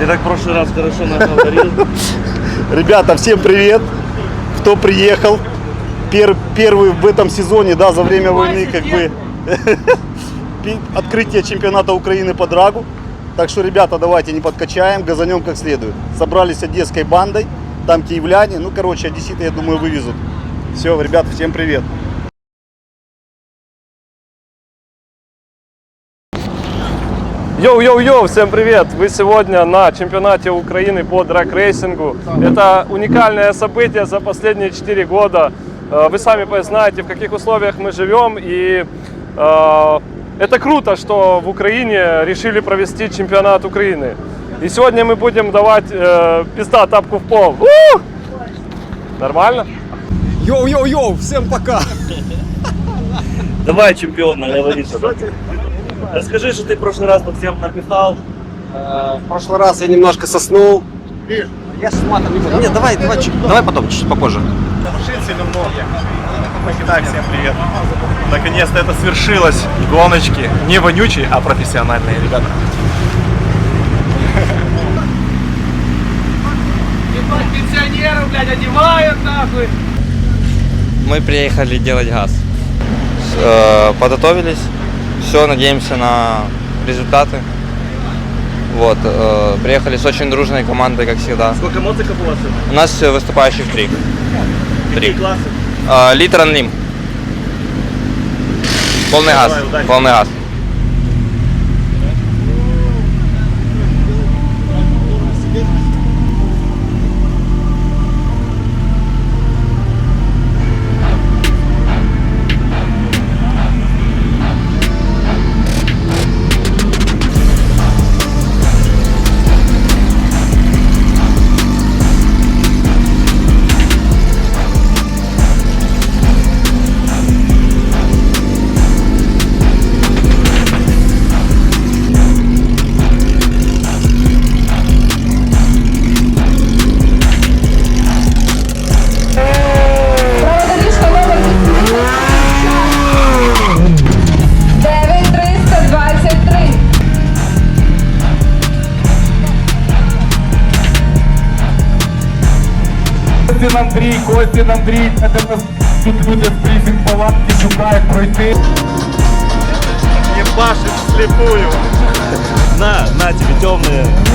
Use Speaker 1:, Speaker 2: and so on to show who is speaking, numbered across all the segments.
Speaker 1: Ты так в прошлый раз хорошо наговорил.
Speaker 2: Ребята, всем привет! Кто приехал? Пер- первый в этом сезоне, да, за время войны, как бы, открытие чемпионата Украины по драгу. Так что, ребята, давайте не подкачаем, газанем как следует. Собрались с одесской бандой, там киевляне, ну, короче, одесситы, я думаю, вывезут. Все, ребята, всем привет!
Speaker 3: Йоу-йоу-йоу, всем привет! Вы сегодня на чемпионате Украины по драг-рейсингу. Это уникальное событие за последние 4 года. Э, Вы сами знаете, в каких условиях мы живем. И э, это круто, что в Украине решили провести чемпионат Украины. И сегодня мы будем давать э, пизда тапку в пол. У! Нормально?
Speaker 4: Йоу-йоу-йоу, всем пока!
Speaker 1: Давай, чемпион, наговори что Расскажи, что ты в прошлый раз под всем написал.
Speaker 4: Э, В прошлый раз я немножко соснул. Я с матом не буду. Нет, давай, давай, чуть- давай потом, чуть попозже.
Speaker 5: Итак, всем привет. Наконец-то это свершилось. Гоночки не вонючие, а профессиональные, ребята.
Speaker 6: Мы приехали делать газ. Э, Подготовились. Все, надеемся на результаты. Вот, э, приехали с очень дружной командой, как всегда.
Speaker 1: Сколько моциков у вас?
Speaker 6: У нас э, выступающих три.
Speaker 1: Какие классы?
Speaker 6: Э, Литр Анлим. Полный газ.
Speaker 1: Давай, удачи.
Speaker 6: Полный газ.
Speaker 7: Костін Андрій, Костін Андрій, це нас тут люди в брифінг палатки шукають пройти.
Speaker 5: Ебашит вслепую.
Speaker 1: На, на тебе темные.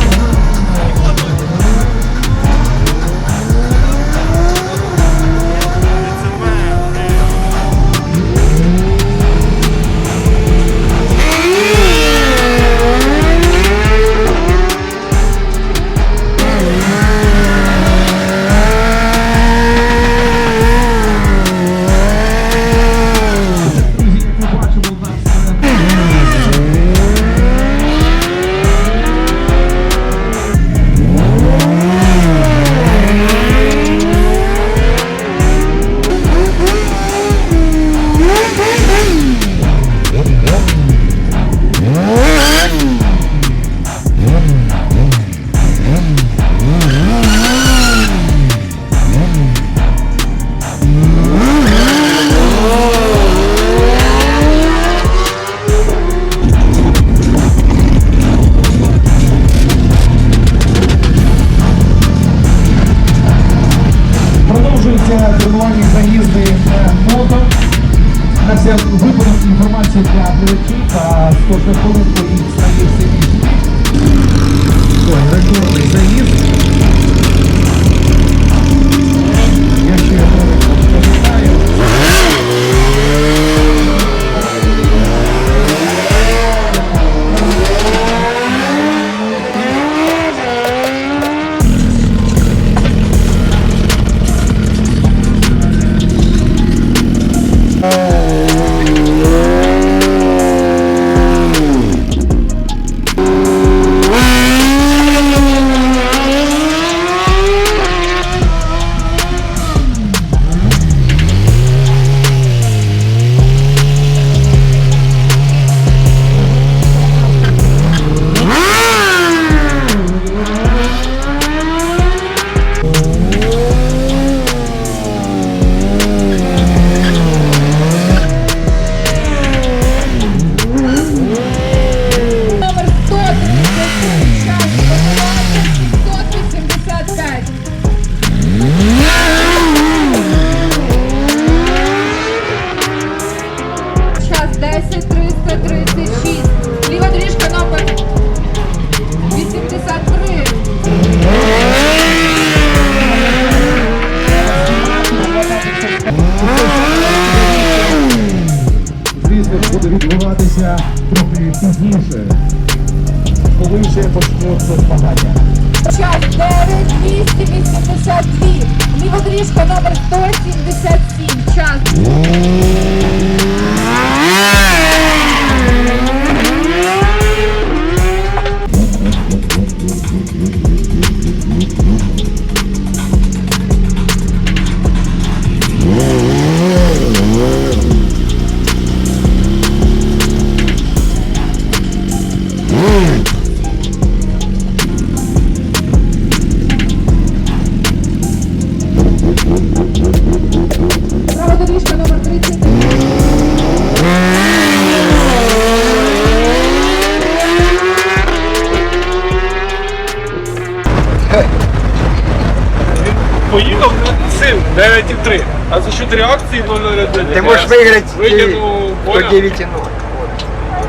Speaker 3: 9,3, а за счет реакції 0,01.
Speaker 8: Ты можешь выиграть
Speaker 3: Витягнув,
Speaker 8: по
Speaker 3: понял?
Speaker 8: 9,0.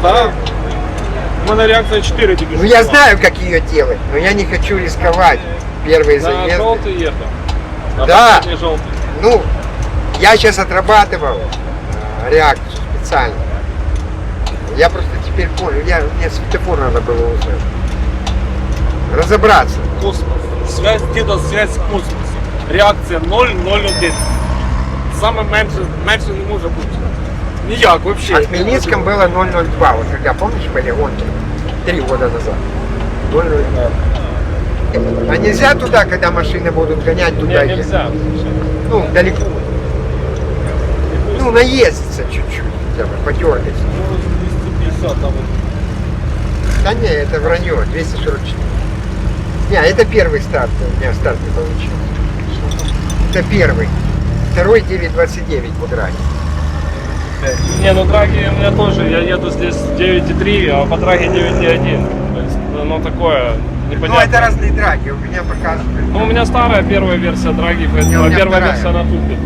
Speaker 3: Так. У мене реакція 4 тільки.
Speaker 8: Ну я знаю, как ее делать, но я не хочу рисковать первые
Speaker 3: На
Speaker 8: заезды.
Speaker 3: жовтий їхав. На
Speaker 8: Да.
Speaker 3: последній жовтий.
Speaker 8: Ну, я сейчас отрабатывал э, реакцию специально. Я просто теперь понял, я, мне светофор надо было узнать. Разобраться.
Speaker 3: Космос. Связь діда, связь з космосом. Реакція 0,01. Саме менше, менше не може бути. Ніяк,
Speaker 8: А
Speaker 3: взагалі.
Speaker 8: в Хмельницком было 002, вот когда, помнишь, были гонки? Три года назад. 002. А нельзя туда, когда машины будут гонять, туда
Speaker 3: Ні,
Speaker 8: ехать?
Speaker 3: нельзя.
Speaker 8: Ну, далеко. Ну, наездиться чуть-чуть, хотя бы, подергаться.
Speaker 3: 250 там.
Speaker 8: Да не, это вранье, 244. Не, это первый старт, у меня старт не получился. Это первый. Второй 9.29 по драге.
Speaker 3: Не, ну драги у меня тоже, я еду здесь 9,3, а по драге 9,1. То есть, ну такое,
Speaker 8: Ну,
Speaker 3: непонятно.
Speaker 8: это разные драги, у меня показывают.
Speaker 3: Ну, у меня старая первая версия драги, поэтому первая
Speaker 8: вторая.
Speaker 3: версия на тупе.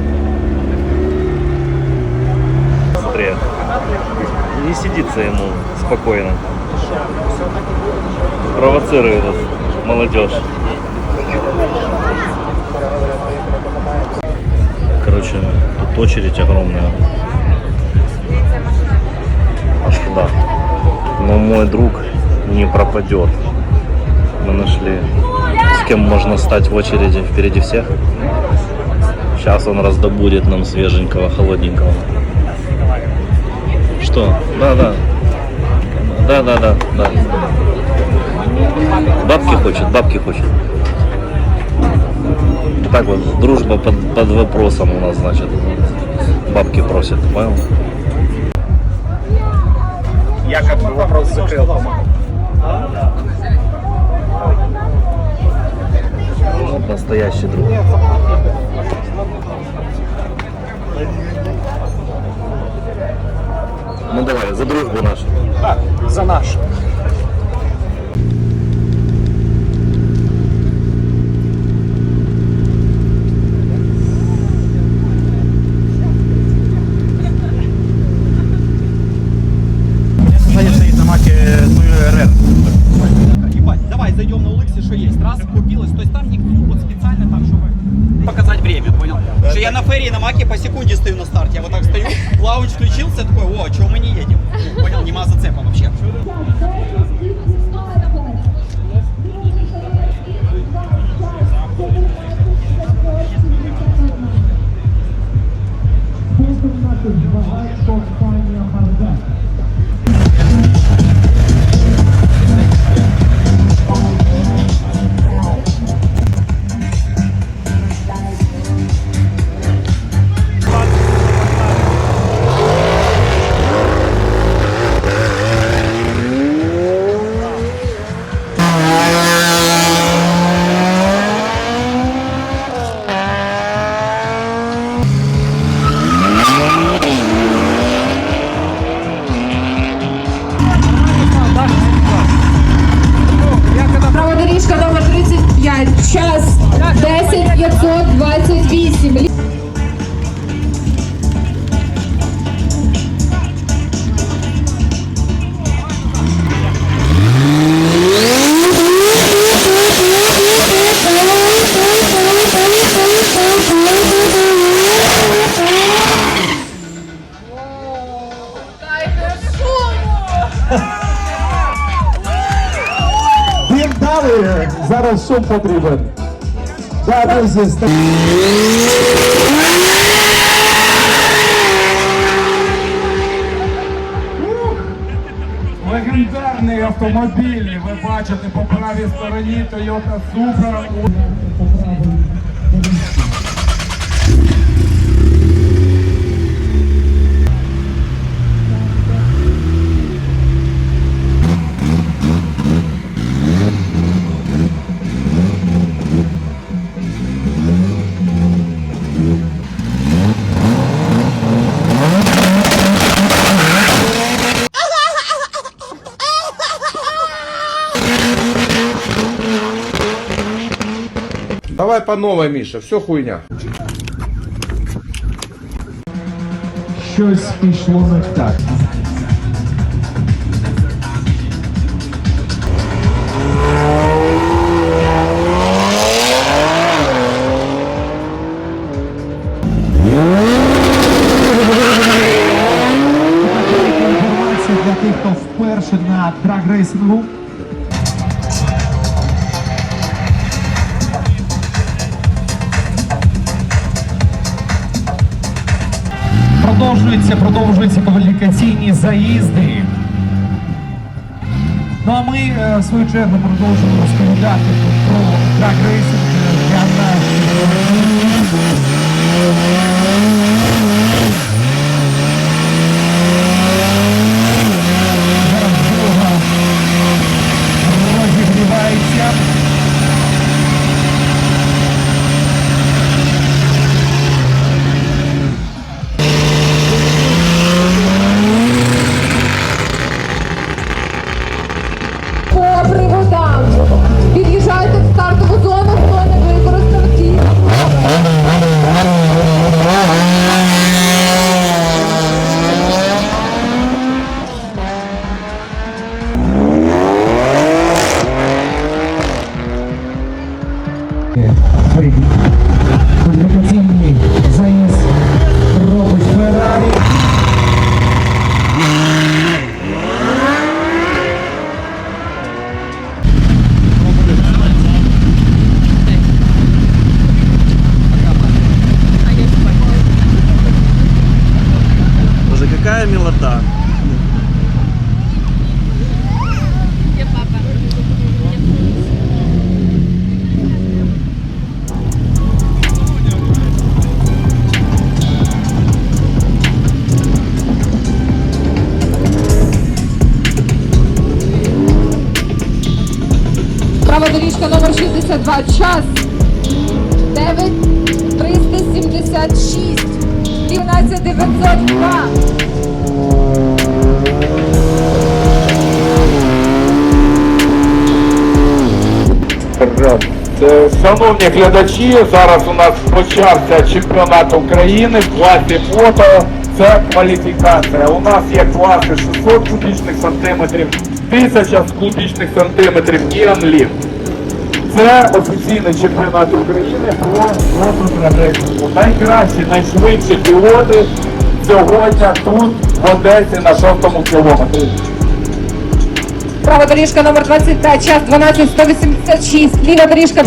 Speaker 9: Смотри. Не сидится ему спокойно. Провоцирует молодежь. Короче, тут очередь огромная. Аж туда. Но мой друг не пропадет. Мы нашли, с кем можно стать в очереди впереди всех. Сейчас он раздобудет нам свеженького, холодненького. Что? Да, да. Да, да, да, да. Бабки хочет, бабки хочет. Так вот, дружба под, под вопросом у нас, значит. Бабки просят, понял?
Speaker 10: Я как бы вопрос закрыл.
Speaker 9: Вот настоящий друг. Ну давай, за дружбу нашу.
Speaker 10: За наш.
Speaker 1: Шум потрібен. Да, друзі! Легендарний автомобіль, ви бачите по правій стороні Toyota Supra.
Speaker 7: Давай по новой, Миша, все хуйня.
Speaker 1: Щось пішло не так. Інформація для тих, хто вперше на драгрейсингу. Продовжуються, продовжуються кваліфікаційні заїзди. Ну а ми е, в свою чергу продовжуємо розповідати про драгрейсинг для наших.
Speaker 7: Шановні глядачі, зараз у нас почався чемпіонат України в класі фото. Це кваліфікація. У нас є класи 600 кубічних сантиметрів, 1000 кубічних сантиметрів і анліфт. Це офіційний чемпіонат України по мототрагресінгу. Найкращі, найшвидші пілоти сьогодні тут, в Одесі, на шостому кілометрі.
Speaker 11: Права доріжка номер 25. Час 12 186. Ліва доріжка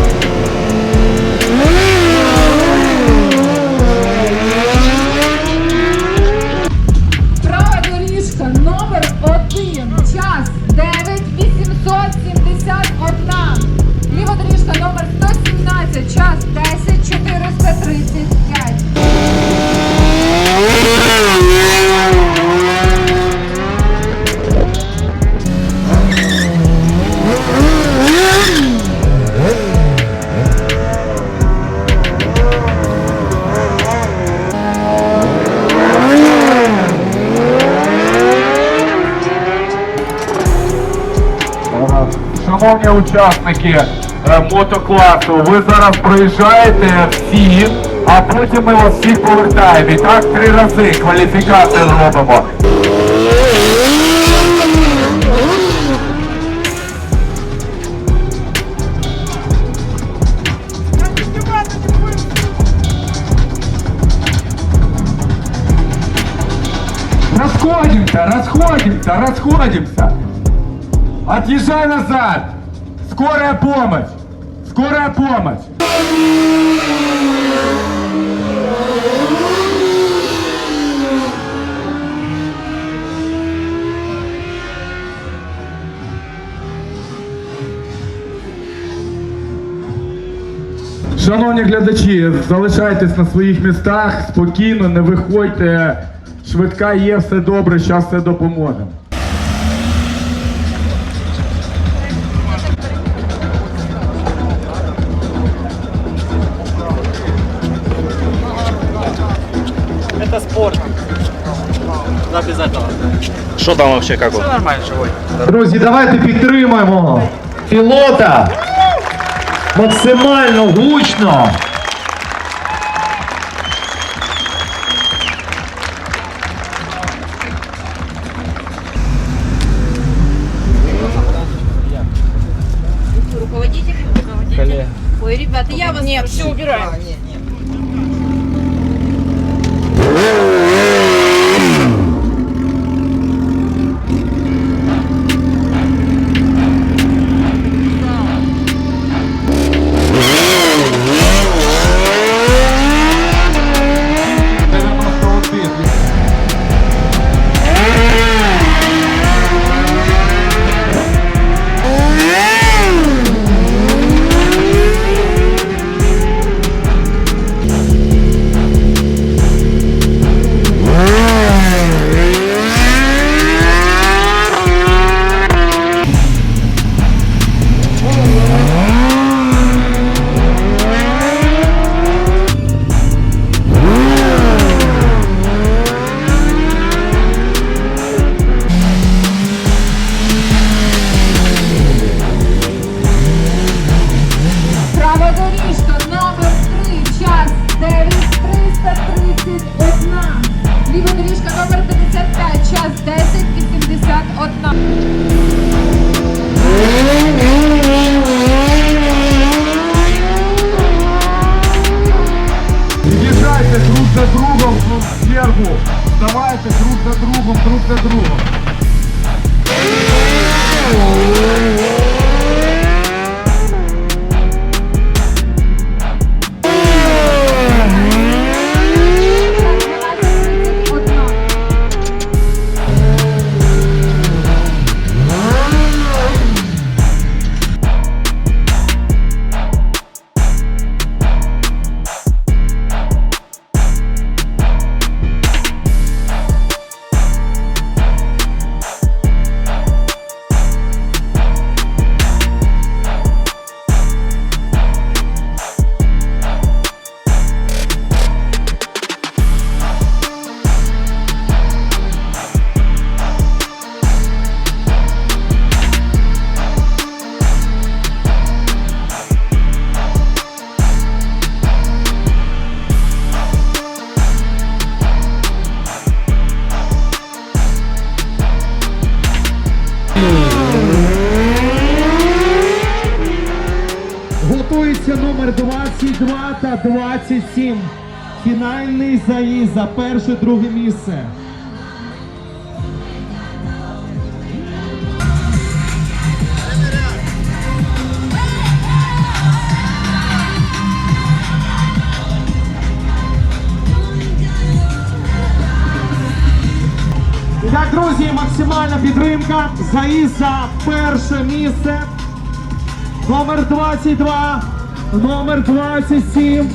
Speaker 7: учасники мотокласу, ви зараз проїжджаєте всі, а потім ми вас всіх повертаємо. І так три рази кваліфікацію зробимо.
Speaker 1: Расходимся, расходимся, расходимся. Отъезжай назад.
Speaker 7: Скорая помощь! Скорая помощь! Шановні глядачі, залишайтесь на своїх містах спокійно, не виходьте. Швидка є, все добре, зараз все допоможемо.
Speaker 9: Что там вообще, как он?
Speaker 4: Все нормально, живой.
Speaker 1: Друзі, давайте підтримаємо пілота максимально гучно.
Speaker 11: Руководитель, руководитель. Ой, ребята, я вас Нет, все убираю.
Speaker 1: 22 та 27. Фінальний заїзд за перше друге місце. Так, друзі, максимальна підтримка. Заїзд за перше місце. Номер 22, номер 27.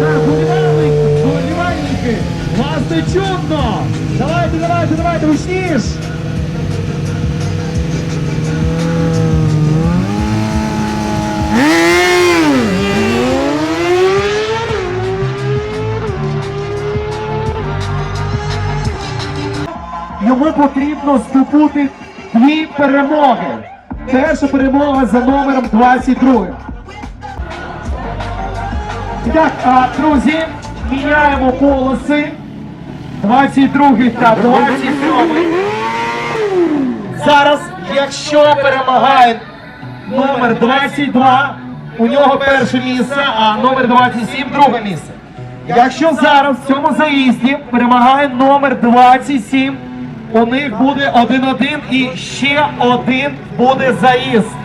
Speaker 1: Так, болівальники, болівальники, вас не чутно. Давайте, давайте, давайте, гучніш. Йому потрібно здобути дві перемоги. Перша перемога за номером 22. І Так, а, друзі, міняємо полоси. 22 та 27. Зараз, якщо перемагає номер 22, у нього перше місце, а номер 27 друге місце. Якщо зараз в цьому заїзді перемагає номер 27, у них буде 1-1 і ще один буде заїзд.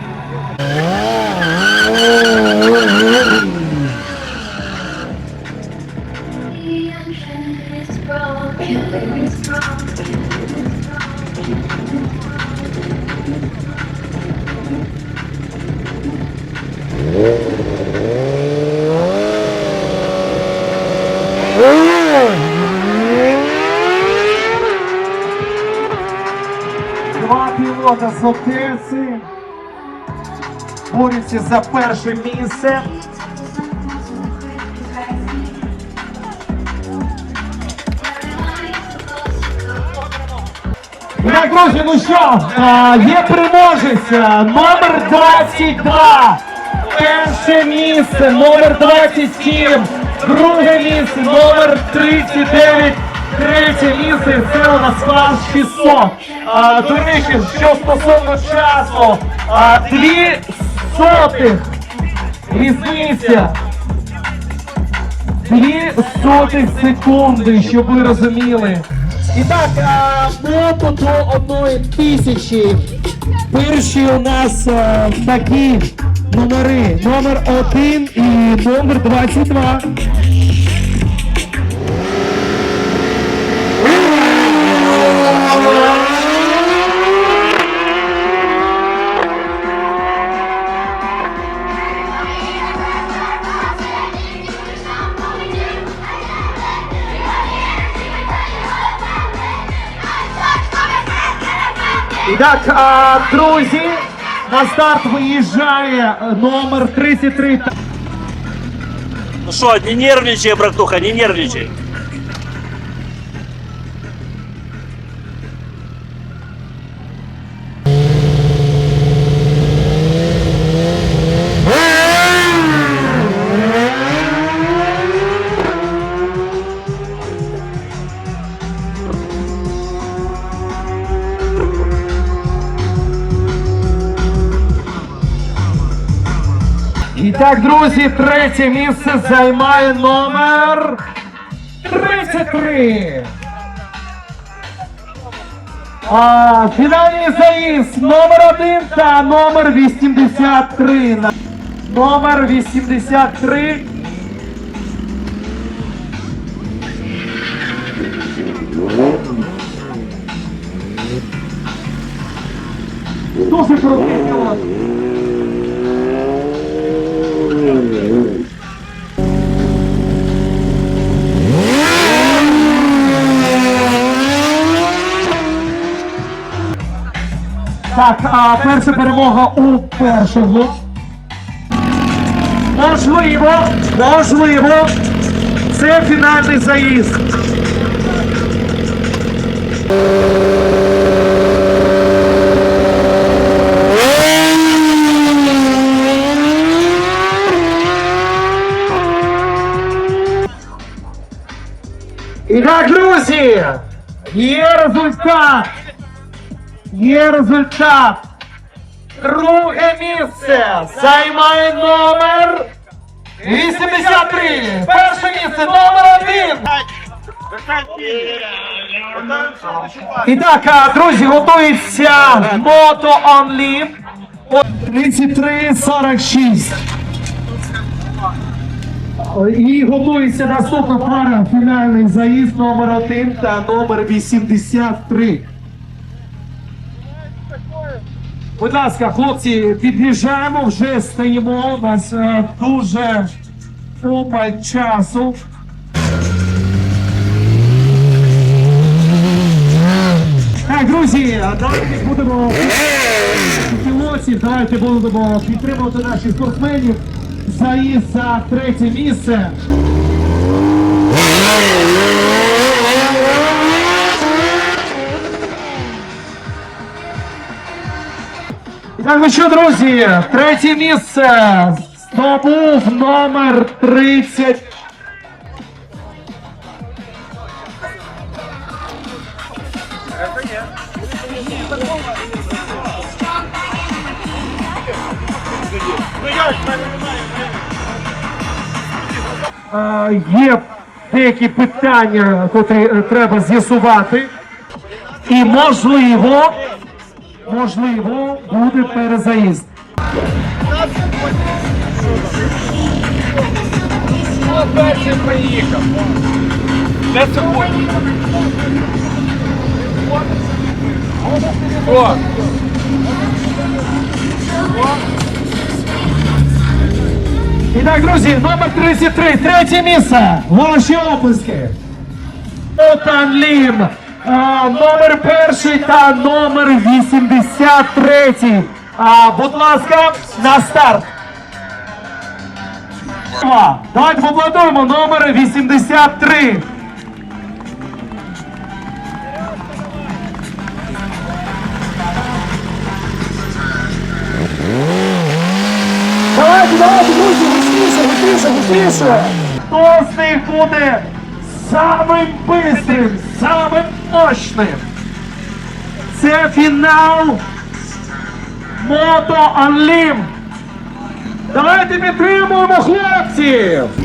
Speaker 1: Борються за перше місце. Так, друзі, ну що, є переможець, номер 22. Перше місце, номер 27. Друге місце, номер 39. Третє місце, це у нас клас 600. А, до речі, що стосовно часу, дві сотих різниця. Дві сотих секунди, щоб ви розуміли. І так, а, до одної тисячі. Перші у нас а, такі номери. Номер 1 і номер 22. Так, а, друзі, на старт виїжджає е, номер 33.
Speaker 12: Ну что, не нервничай, братуха, не нервничай.
Speaker 1: Так, друзі, третє місце займає номер 33. А, фінальний заїзд номер 1 та номер 83. На- Номер 83. Дуже крутий пілот. Так, а перша перемога у першого. Можливо, можливо, це фінальний заїзд. І так, друзі, є результат. Є результат. Друге місце займає номер 83. Перше місце номер один. І так, друзі, готується Moto Only 33-46. І готується наступна пара фінальний заїзд номер 1 та номер 83. Будь ласка, хлопці, під'їжджаємо, вже стоїмо. У нас е, дуже купа часу. Так, друзі, давайте будемо пілотів, давайте будемо підтримувати наших спортсменів. Заїзд за третє місце. Так, ну що, друзі, третє місце здобув номер 30. Е, Є деякі питання, котрі треба з'ясувати. І можливо, можливо, буде перезаїзд.
Speaker 7: Перший приїхав. Де сьогодні? О!
Speaker 1: І так, друзі, номер 33, третє місце. Ваші оплески. Отан Лім. А, номер перший та номер 83. А, будь ласка, на старт. Давайте поаплодуємо номер 83. Давайте, давайте, друзі, гучніше, гучніше, гучніше. Хто з них буде самим бистрим, самим мощним? Це фінал Мото Анлім. Давайте підтримуємо хлопців!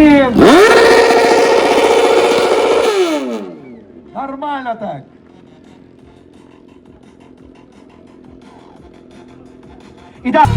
Speaker 1: Ось! Нормально так. І так.